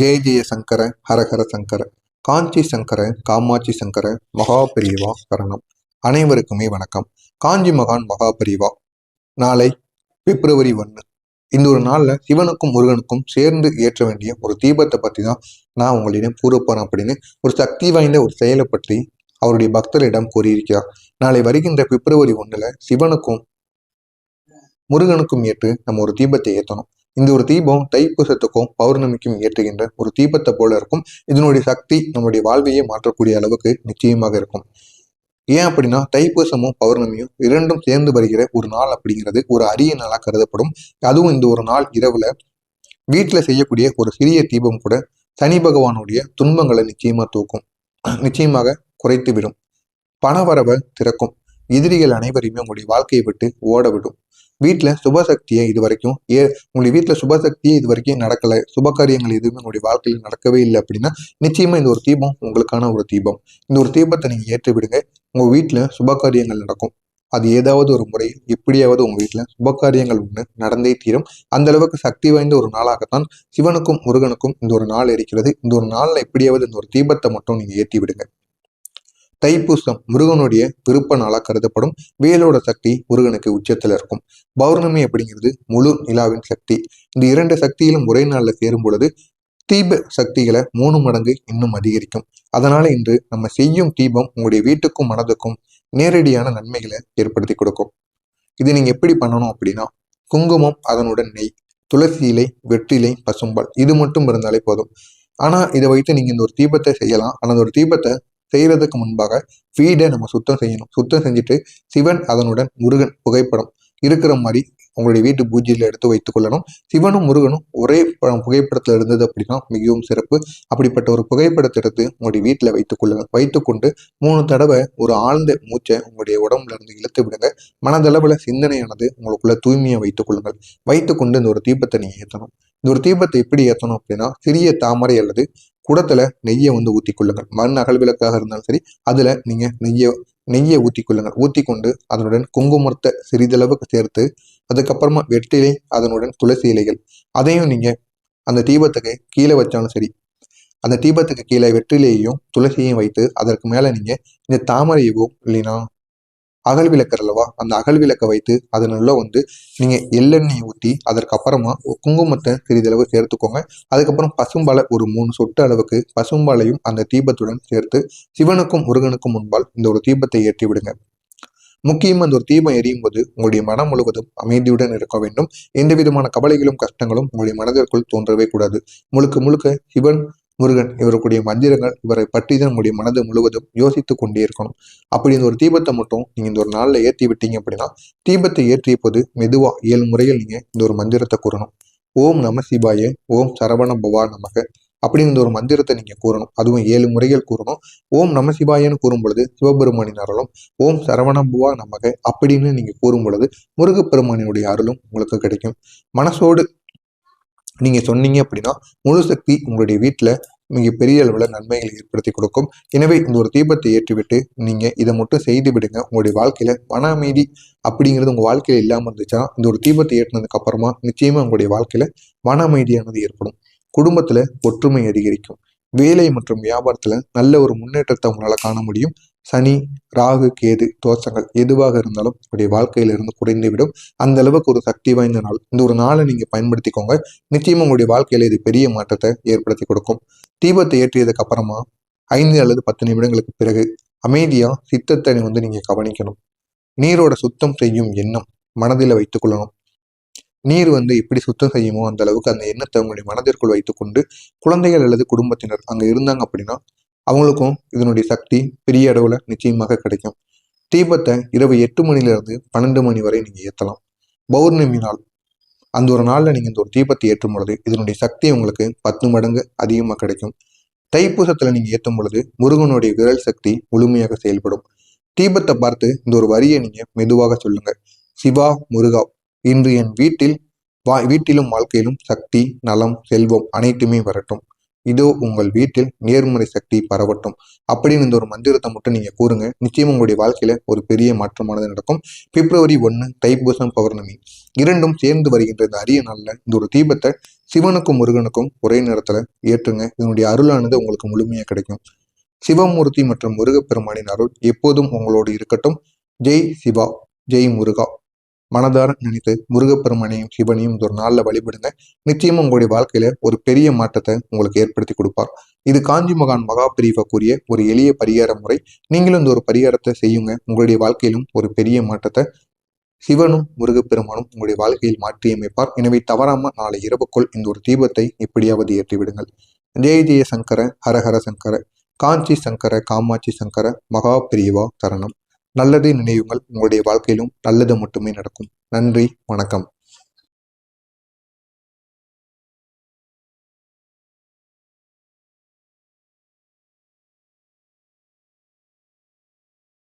ஜெய ஜெய சங்கர ஹரஹர சங்கர காஞ்சி சங்கர காமாட்சி சங்கர மகாபெரிவா சரணம். அனைவருக்குமே வணக்கம். காஞ்சி மகான் மகாபெரிவா. நாளை பிப்ரவரி ஒன்று இந்த ஒரு நாளில் சிவனுக்கும் முருகனுக்கும் சேர்ந்து ஏற்ற வேண்டிய ஒரு தீபத்தை பற்றி தான் நான் உங்களிடம் கூற அப்படின்னு ஒரு சக்தி வாய்ந்த ஒரு செயலை பற்றி அவருடைய பக்தரிடம் கூறியிருக்கிறார். நாளை வருகின்ற பிப்ரவரி ஒன்றில் சிவனுக்கும் முருகனுக்கும் ஏற்று நம்ம ஒரு தீபத்தை ஏற்றணும் இந்த ஒரு தீபம் தைப்பூசத்துக்கும் பௌர்ணமிக்கும் ஏற்றுகின்ற ஒரு தீபத்தை போல இருக்கும். இதனுடைய சக்தி நம்முடைய வாழ்வையே மாற்றக்கூடிய அளவுக்கு நிச்சயமாக இருக்கும். ஏன் அப்படின்னா தைப்பூசமும் பௌர்ணமியும் இரண்டும் சேர்ந்து வருகிற ஒரு நாள் அப்படிங்கிறது ஒரு அரிய நாளாக கருதப்படும். அதுவும் இந்த ஒரு நாள் இரவுல வீட்டில் செய்யக்கூடிய ஒரு சிறிய தீபம் கூட சனி பகவானுடைய துன்பங்களை நிச்சயமா தூக்கும். நிச்சயமாக குறைத்து விடும். பணவரவை திறக்கும். எதிரிகள் அனைவரையுமே உங்களுடைய வாழ்க்கையை விட்டு ஓட விடும். வீட்டில் சுபசக்தியை இது வரைக்கும் ஏ உங்களுடைய வீட்டில் சுபசக்தியை இது வரைக்கும் நடக்கலை. சுப காரியங்கள் எதுவுமே உங்களுடைய வாழ்க்கையில் நடக்கவே இல்லை அப்படின்னா நிச்சயமாக இந்த ஒரு தீபம் உங்களுக்கான ஒரு தீபம். இந்த ஒரு தீபத்தை நீங்கள் ஏற்றி விடுங்க. உங்கள் வீட்டில் சுப காரியங்கள் நடக்கும். அது ஏதாவது ஒரு முறையில் எப்படியாவது உங்கள் வீட்டில் சுப காரியங்கள் ஒன்று நடந்தே தீரும். அந்த அளவுக்கு சக்தி வாய்ந்த ஒரு நாளாகத்தான் சிவனுக்கும் முருகனுக்கும் இந்த ஒரு நாள் இருக்கிறது. இந்த ஒரு நாளில் எப்படியாவது இந்த ஒரு தீபத்தை மட்டும் நீங்கள் ஏற்றி விடுங்க. தைப்பூசம் முருகனுடைய விருப்ப நாளாக கருதப்படும். வேலோட சக்தி முருகனுக்கு உச்சத்தில் இருக்கும். பௌர்ணமி அப்படிங்கிறது முழு நிலாவின் சக்தி. இந்த இரண்டு சக்தியிலும் ஒரே நாளில் சேரும் பொழுது தீப சக்திகளை மூணு மடங்கு இன்னும் அதிகரிக்கும். அதனால இன்று நம்ம செய்யும் தீபம் உங்களுடைய வீட்டுக்கும் மனதுக்கும் நேரடியான நன்மைகளை ஏற்படுத்தி கொடுக்கும். இது நீங்க எப்படி பண்ணணும் அப்படின்னா குங்குமம் அதனுடன் நெய் துளசி இலை வெற்றிலை பசும்பால். இது மட்டும் இருந்தாலே போதும். ஆனால் இதை வைத்து நீங்கள் இந்த ஒரு தீபத்தை செய்யலாம். ஆனால் அந்த ஒரு தீபத்தை செய்யறதுக்கு முன்பாக வீடை நம்ம சுத்தம் செய்யணும். சுத்தம் செஞ்சுட்டு சிவன் அதனுடன் முருகன் புகைப்படம் இருக்கிற மாதிரி உங்களுடைய வீட்டு பூஜையில் எடுத்து வைத்துக் கொள்ளணும். சிவனும் முருகனும் ஒரே புகைப்படத்தில் இருந்தது அப்படின்னா மிகவும் சிறப்பு. அப்படிப்பட்ட ஒரு புகைப்படத்தை எடுத்து உங்களுடைய வீட்டில் வைத்துக் கொள்ளுங்க வைத்துக்கொண்டு மூணு தடவை ஒரு ஆழ்ந்த மூச்சை உங்களுடைய உடம்புல இருந்து இழுத்து விடுங்க. மனதளவில் சிந்தனையானது உங்களுக்குள்ள தூய்மையை வைத்துக் கொள்ளுங்கள். வைத்துக்கொண்டு இந்த ஒரு தீபத்தை நீங்கள் ஏற்றணும் இந்த ஒரு தீபத்தை எப்படி ஏற்றணும் அப்படின்னா சிறிய தாமரை அல்லது குடத்துல நெய்யை வந்து ஊத்தி கொள்ளுங்கள் மண் அகல் விளக்காக இருந்தாலும் சரி அதுல நீங்க நெய்யை நெய்யை ஊத்தி கொள்ளுங்கள் ஊத்தி கொண்டு அதனுடன் குங்குமத்தை சிறிதளவுக்கு சேர்த்து அதுக்கப்புறமா வெற்றிலை அதனுடன் துளசி இலைகள். அதையும் நீங்க அந்த தீபத்துக்கு கீழே வச்சாலும் சரி அந்த தீபத்துக்கு கீழே வெற்றிலையையும் துளசியையும் வைத்து அதற்கு மேலே நீங்கள் இந்த தாமரையவோ இல்லைன்னா அகல் விளக்கு அல்லவா அந்த அகல் விளக்கை வைத்து அதனுள்ள வந்து நீங்க எள்ளெண்ணெயை ஊற்றி அதற்கு அப்புறமா குங்குமத்தை சிறிதளவு சேர்த்துக்கோங்க. அதுக்கப்புறம் பசும்பாலை ஒரு மூணு சொட்டு அளவுக்கு பசும்பாலையும் அந்த தீபத்துடன் சேர்த்து சிவனுக்கும் முருகனுக்கும் முன்பால் இந்த ஒரு தீபத்தை ஏற்றி விடுங்க. முக்கியமாக அந்த ஒரு தீபம் எரியும் போது உங்களுடைய மனம் முழுவதும் அமைதியுடன் இருக்க வேண்டும். எந்த விதமான கவலைகளும் கஷ்டங்களும் உங்களுடைய மனதிற்குள் தோன்றவே கூடாது. முழுக்க முழுக்க சிவன் முருகன் இவருக்குடைய மந்திரங்கள் இவரை பற்றி தான் மனது முழுவதும் யோசித்து கொண்டே இருக்கணும். அப்படி இந்த ஒரு தீபத்தை மட்டும் நீங்க இந்த ஒரு நாளில் ஏற்றி விட்டீங்க அப்படின்னா தீபத்தை ஏற்றிய போது மெதுவா ஏழு முறையில் நீங்க இந்த ஒரு மந்திரத்தை கூறணும். ஓம் நம சிவாய ஓம் சரவண பவா நமக அப்படின்னு ஒரு மந்திரத்தை நீங்க கூறணும். அதுவும் ஏழு முறைகள் கூறணும். ஓம் நம சிவாயன்னு கூறும் பொழுது சிவபெருமானின் அருளும் ஓம் சரவணபுவா நமக அப்படின்னு நீங்க கூறும் பொழுது முருகப்பெருமானினுடைய அருளும் உங்களுக்கு கிடைக்கும். மனசோடு நீங்கள் சொன்னீங்க அப்படின்னா முழு சக்தி உங்களுடைய வீட்டில் மிக பெரிய அளவில் நன்மைகளை ஏற்படுத்தி கொடுக்கும். எனவே இந்த ஒரு தீபத்தை ஏற்றிவிட்டு நீங்கள் இதை மட்டும் செய்து விடுங்க. உங்களுடைய வாழ்க்கையில் மன அமைதி அப்படிங்கிறது உங்கள் வாழ்க்கையில் இல்லாமல் இருந்துச்சுன்னா இந்த ஒரு தீபத்தை ஏற்றினதுக்கு அப்புறமா நிச்சயமாக உங்களுடைய வாழ்க்கையில் மன அமைதியானது ஏற்படும். குடும்பத்தில் ஒற்றுமை அதிகரிக்கும். வேலை மற்றும் வியாபாரத்தில் நல்ல ஒரு முன்னேற்றத்தை உங்களால் காண முடியும். சனி ராகு கேது தோஷங்கள் எதுவாக இருந்தாலும் உங்களுடைய வாழ்க்கையில இருந்து குறைந்துவிடும். அந்த அளவுக்கு ஒரு சக்தி வாய்ந்த நாள். இந்த ஒரு நாளை நீங்க பயன்படுத்திக்கோங்க. நிச்சயமா உங்களுடைய வாழ்க்கையில இது பெரிய மாற்றத்தை ஏற்படுத்தி கொடுக்கும். தீபத்தை ஏற்றியதுக்கு அப்புறமா ஐந்து அல்லது பத்து நிமிடங்களுக்கு பிறகு அமைதியா சித்தத்தை வந்து நீங்க கவனிக்கணும். நீரோட சுத்தம் செய்யும் எண்ணம் மனதில் வைத்துக் கொள்ளணும். நீர் வந்து எப்படி சுத்தம் செய்யுமோ அந்த அளவுக்கு அந்த எண்ணத்தை உங்களுடைய மனதிற்குள் வைத்துக்கொண்டு குழந்தைகள் அல்லது குடும்பத்தினர் அங்க இருந்தாங்க அப்படின்னா அவங்களுக்கும் இதனுடைய சக்தி பெரிய அளவில் நிச்சயமாக கிடைக்கும். தீபத்தை இரவு எட்டு மணிலேருந்து பன்னெண்டு மணி வரை நீங்கள் ஏற்றலாம் பௌர்ணமி நாள் அந்த ஒரு நாளில் நீங்கள் இந்த ஒரு தீபத்தை ஏற்றும் பொழுது இதனுடைய சக்தி உங்களுக்கு பத்து மடங்கு அதிகமாக கிடைக்கும். தைப்பூசத்தில் நீங்கள் ஏற்றும் பொழுது முருகனுடைய விரல் சக்தி முழுமையாக செயல்படும். தீபத்தை பார்த்து இந்த ஒரு வரியை நீங்கள் மெதுவாக சொல்லுங்கள் சிவா முருகா இன்று என் வீட்டில் வா வீட்டிலும் வாழ்க்கையிலும் சக்தி நலம் செல்வம் அனைத்துமே வரட்டும். இதோ உங்கள் வீட்டில் நேர்மறை சக்தி பரவட்டும். அப்படின்னு இந்த ஒரு மந்திரத்தை மட்டும் நீங்க கூறுங்க. நிச்சயம் உங்களுடைய வாழ்க்கையில ஒரு பெரிய மாற்றமானது நடக்கும். பிப்ரவரி ஒன்று தைப்பூசம் பௌர்ணமி. இரண்டும் சேர்ந்து வருகின்ற இந்த அரிய நாளில் இந்த ஒரு தீபத்தை சிவனுக்கும் முருகனுக்கும் ஒரே நேரத்துல ஏற்றுங்க. இதனுடைய அருளானது உங்களுக்கு முழுமையா கிடைக்கும். சிவமூர்த்தி மற்றும் முருகப்பெருமானின் அருள் எப்போதும் உங்களோடு இருக்கட்டும். ஜெய் சிவா ஜெய் முருகா. மனதார நினைத்து முருகப்பெருமானையும் சிவனையும் இந்த ஒரு நாளில் வழிபடுங்க. நிச்சயமா உங்களுடைய வாழ்க்கையில ஒரு பெரிய மாற்றத்தை உங்களுக்கு ஏற்படுத்தி கொடுப்பார். இது காஞ்சி மகான் மகா பிரிவா கூறிய ஒரு எளிய பரிகார முறை. நீங்களும் இந்த ஒரு பரிகாரத்தை செய்யுங்க. உங்களுடைய வாழ்க்கையிலும் ஒரு பெரிய மாற்றத்தை சிவனும் முருகப்பெருமானும் உங்களுடைய வாழ்க்கையில் மாற்றியமைப்பார். எனவே தவறாம நாளை இரவுக்குள் இந்த ஒரு தீபத்தை எப்படியாவது ஏற்றிவிடுங்கள் ஜெய ஜெய சங்கர ஹரஹர சங்கர காஞ்சி சங்கர காமாட்சி சங்கர மகா பிரிவா சரணம். நல்லதை நினைவுங்கள் உங்களுடைய வாழ்க்கையிலும் நல்லது மட்டுமே நடக்கும். நன்றி வணக்கம்.